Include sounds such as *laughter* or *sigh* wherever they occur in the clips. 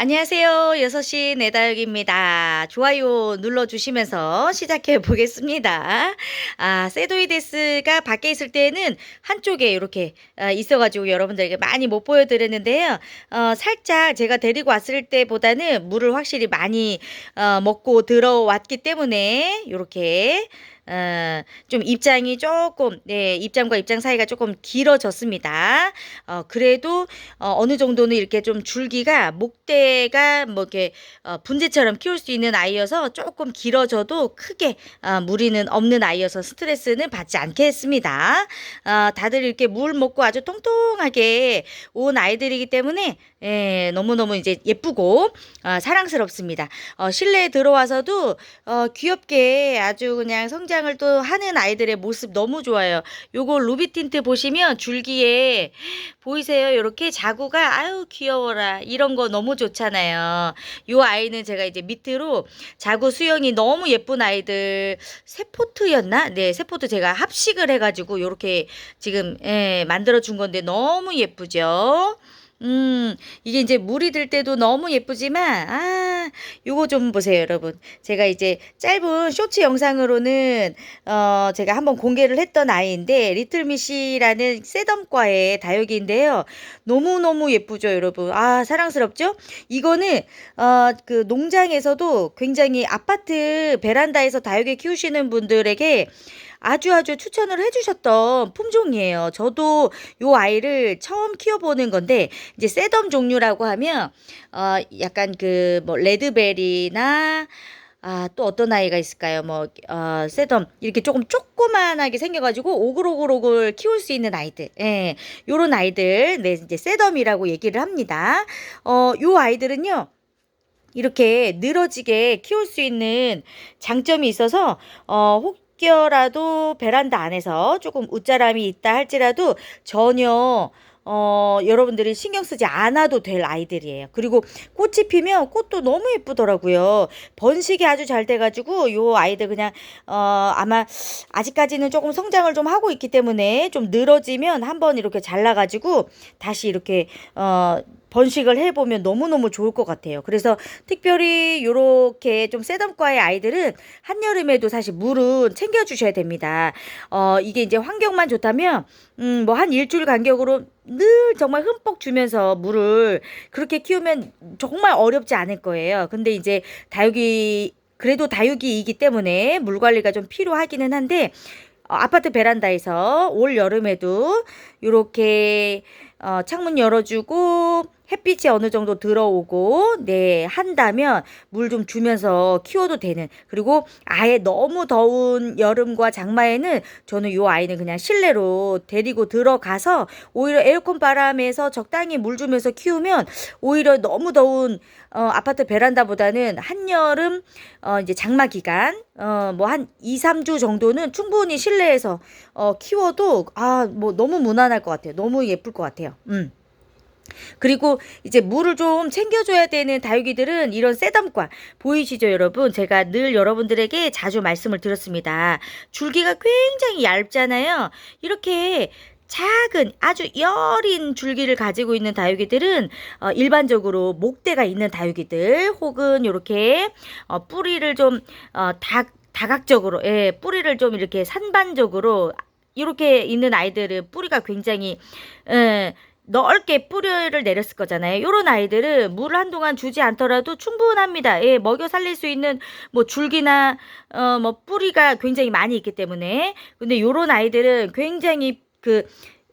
안녕하세요. 6시 내다육입니다. 좋아요 눌러주시면서 시작해 보겠습니다. 아, 세도이데스가 밖에 있을 때는 한쪽에 이렇게 어, 있어가지고 여러분들에게 많이 못 보여드렸는데요. 어, 살짝 제가 데리고 왔을 때보다는 물을 확실히 많이 어, 먹고 들어왔기 때문에 이렇게 어, 좀 입장이 조금, 네, 입장과 입장 사이가 조금 길어졌습니다. 어, 그래도, 어, 어느 정도는 이렇게 좀 줄기가, 목대가 뭐 이렇게, 어, 분재처럼 키울 수 있는 아이여서 조금 길어져도 크게, 어, 무리는 없는 아이여서 스트레스는 받지 않겠습니다. 어, 다들 이렇게 물 먹고 아주 통통하게 온 아이들이기 때문에, 예, 너무너무 이제 예쁘고, 어, 사랑스럽습니다. 어, 실내에 들어와서도, 어, 귀엽게 아주 그냥 성장 을 또 하는 아이들의 모습 너무 좋아요. 요거 루비 틴트 보시면 줄기에 보이세요? 이렇게 자구가 아유 귀여워라 이런 거 너무 좋잖아요. 요 아이는 제가 이제 밑으로 자구 수영이 너무 예쁜 아이들 세포트였나? 네, 세포트 제가 합식을 해가지고 요렇게 지금 예, 만들어 준 건데 너무 예쁘죠? 음, 이게 이제 물이 들 때도 너무 예쁘지만, 아, 요거 좀 보세요, 여러분. 제가 이제 짧은 쇼츠 영상으로는, 어, 제가 한번 공개를 했던 아이인데, 리틀미시라는 세덤과의 다육이인데요. 너무너무 예쁘죠, 여러분. 아, 사랑스럽죠? 이거는, 어, 그 농장에서도 굉장히 아파트 베란다에서 다육이 키우시는 분들에게 아주 아주 추천을 해주셨던 품종이에요. 저도 요 아이를 처음 키워보는 건데 이제 세덤 종류라고 하면 어 약간 그 뭐 레드베리나 아, 또 어떤 아이가 있을까요? 뭐, 어, 세덤. 이렇게 조금 조그만하게 생겨가지고 오글오글오글 키울 수 있는 아이들. 예. 요런 아이들. 네, 이제 세덤이라고 얘기를 합니다. 어, 요 아이들은요. 이렇게 늘어지게 키울 수 있는 장점이 있어서, 어, 혹, 혹여라도 베란다 안에서 조금 웃자람이 있다 할지라도 전혀 어, 여러분들이 신경 쓰지 않아도 될 아이들이에요. 그리고 꽃이 피면 꽃도 너무 예쁘더라고요. 번식이 아주 잘 돼가지고 요 아이들 그냥, 어, 아마 아직까지는 조금 성장을 좀 하고 있기 때문에 좀 늘어지면 한번 이렇게 잘라가지고 다시 이렇게, 어, 번식을 해보면 너무너무 좋을 것 같아요. 그래서 특별히 요렇게 좀 세덤과의 아이들은 한여름에도 사실 물은 챙겨주셔야 됩니다. 어, 이게 이제 환경만 좋다면, 음, 뭐 한 일주일 간격으로 늘 정말 흠뻑 주면서 물을 그렇게 키우면 정말 어렵지 않을 거예요. 근데 이제 다육이, 그래도 다육이이기 때문에 물 관리가 좀 필요하기는 한데, 어, 아파트 베란다에서 올 여름에도 요렇게 어, 창문 열어주고 햇빛이 어느 정도 들어오고 네 한다면 물 좀 주면서 키워도 되는. 그리고 아예 너무 더운 여름과 장마에는 저는 요 아이는 그냥 실내로 데리고 들어가서 오히려 에어컨 바람에서 적당히 물 주면서 키우면 오히려 너무 더운 어, 아파트 베란다보다는 한여름 어, 이제 장마 기간 어, 뭐 한 2, 3주 정도는 충분히 실내에서 어, 키워도 아, 뭐 너무 무난 할 것 같아요. 너무 예쁠 것 같아요. 음. 그리고 이제 물을 좀 챙겨줘야 되는 다육이들은 이런 세덤과 보이시죠 여러분 제가 늘 여러분들에게 자주 말씀을 드렸습니다 줄기가 굉장히 얇잖아요 이렇게 작은 아주 여린 줄기를 가지고 있는 다육이들은 어, 일반적으로 목대가 있는 다육이들 혹은 이렇게 어, 뿌리를 좀 어, 다, 다각적으로 예, 뿌리를 좀 이렇게 산반적으로 이렇게 있는 아이들은 뿌리가 굉장히 예, 넓게 뿌리를 내렸을 거잖아요. 요런 아이들은 물을 한동안 주지 않더라도 충분합니다. 예, 먹여 살릴 수 있는 뭐 줄기나 어 뭐 뿌리가 굉장히 많이 있기 때문에 근데 요런 아이들은 굉장히 그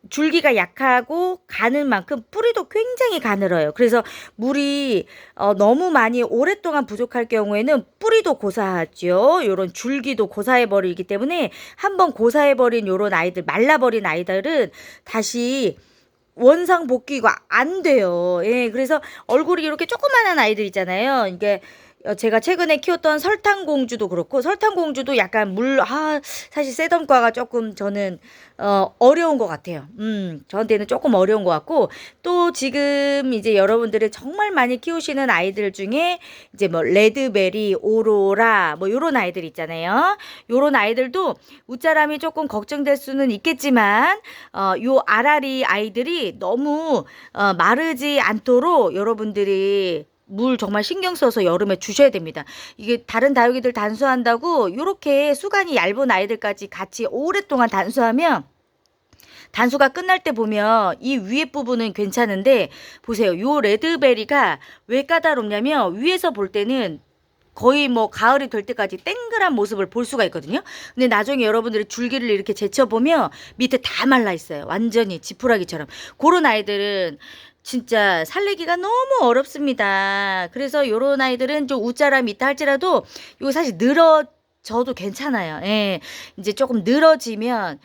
줄기가 약하고 가는 만큼 뿌리도 굉장히 가늘어요. 그래서 물이 어, 너무 많이 오랫동안 부족할 경우에는 뿌리도 고사하죠. 요런 줄기도 고사해 버리기 때문에 한번 고사해 버린 요런 아이들 말라 버린 아이들은 다시 원상 복귀가 안 돼요. 예, 그래서 얼굴이 이렇게 조그만한 아이들 있잖아요. 이게 어, 제가 최근에 키웠던 설탕공주도 그렇고 설탕공주도 약간 물, 아, 사실 세덤과가 조금 저는 어, 어려운 것 같아요. 음, 저한테는 조금 어려운 것 같고 또 지금 이제 여러분들이 정말 많이 키우시는 아이들 중에 이제 뭐 레드베리, 오로라 뭐 요런 아이들 있잖아요. 요런 아이들도 웃자람이 조금 걱정될 수는 있겠지만 어, 요 아라리 아이들이 너무 어, 마르지 않도록 여러분들이 물 정말 신경 써서 여름에 주셔야 됩니다. 이게 다른 다육이들 단수한다고 이렇게 수간이 얇은 아이들까지 같이 오랫동안 단수하면 단수가 끝날 때 보면 이 위에 부분은 괜찮은데 보세요. 요 레드베리가 왜 까다롭냐면 위에서 볼 때는 거의 뭐 가을이 될 때까지 땡그란 모습을 볼 수가 있거든요. 근데 나중에 여러분들이 줄기를 이렇게 제쳐보면 밑에 다 말라 있어요. 완전히 지푸라기처럼. 그런 아이들은 진짜 살리기가 너무 어렵습니다. 그래서 요런 아이들은 좀 웃자람이 있다 할지라도 이거 사실 늘어져도 괜찮아요. 예. 이제 조금 늘어지면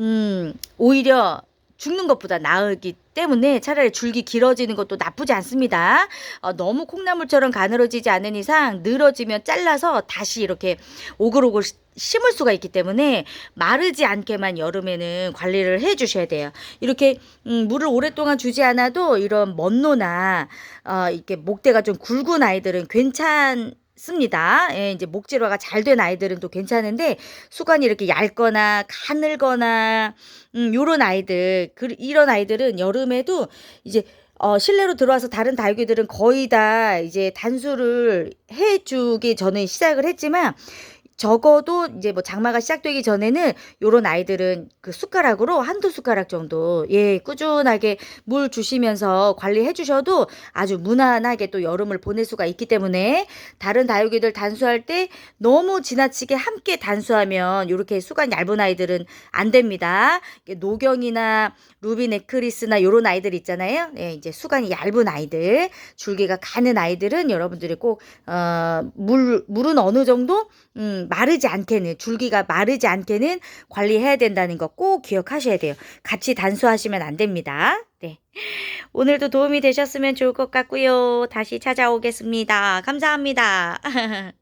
음, 오히려 죽는 것보다 나으기 때문에 차라리 줄기 길어지는 것도 나쁘지 않습니다. 어, 너무 콩나물처럼 가늘어지지 않는 이상 늘어지면 잘라서 다시 이렇게 오글오글 시- 심을 수가 있기 때문에 마르지 않게만 여름에는 관리를 해 주셔야 돼요. 이렇게 음, 물을 오랫동안 주지 않아도 이런 먼노나 어, 이렇게 목대가 좀 굵은 아이들은 괜찮 습니다. 예, 이제 목질화가 잘 된 아이들은 또 괜찮은데 수관이 이렇게 얇거나 가늘거나 음, 요런 아이들 그, 이런 아이들은 여름에도 이제 어, 실내로 들어와서 다른 다육이들은 거의 다 이제 단수를 해주기 전에 시작을 했지만 적어도 이제 뭐 장마가 시작되기 전에는 요런 아이들은 그 숟가락으로 한두 숟가락 정도 예 꾸준하게 물 주시면서 관리해 주셔도 아주 무난하게 또 여름을 보낼 수가 있기 때문에 다른 다육이들 단수할 때 너무 지나치게 함께 단수하면 이렇게 수간 얇은 아이들은 안 됩니다. 노경이나 루비 네크리스나 요런 아이들 있잖아요. 예, 이제 수간이 얇은 아이들, 줄기가 가는 아이들은 여러분들이 꼭 어, 물 물은 어느 정도 음, 마르지 않게는 줄기가 마르지 않게는 관리해야 된다는 거 꼭 기억하셔야 돼요. 같이 단수하시면 안 됩니다. 네. 오늘도 도움이 되셨으면 좋을 것 같고요. 다시 찾아오겠습니다. 감사합니다. *laughs*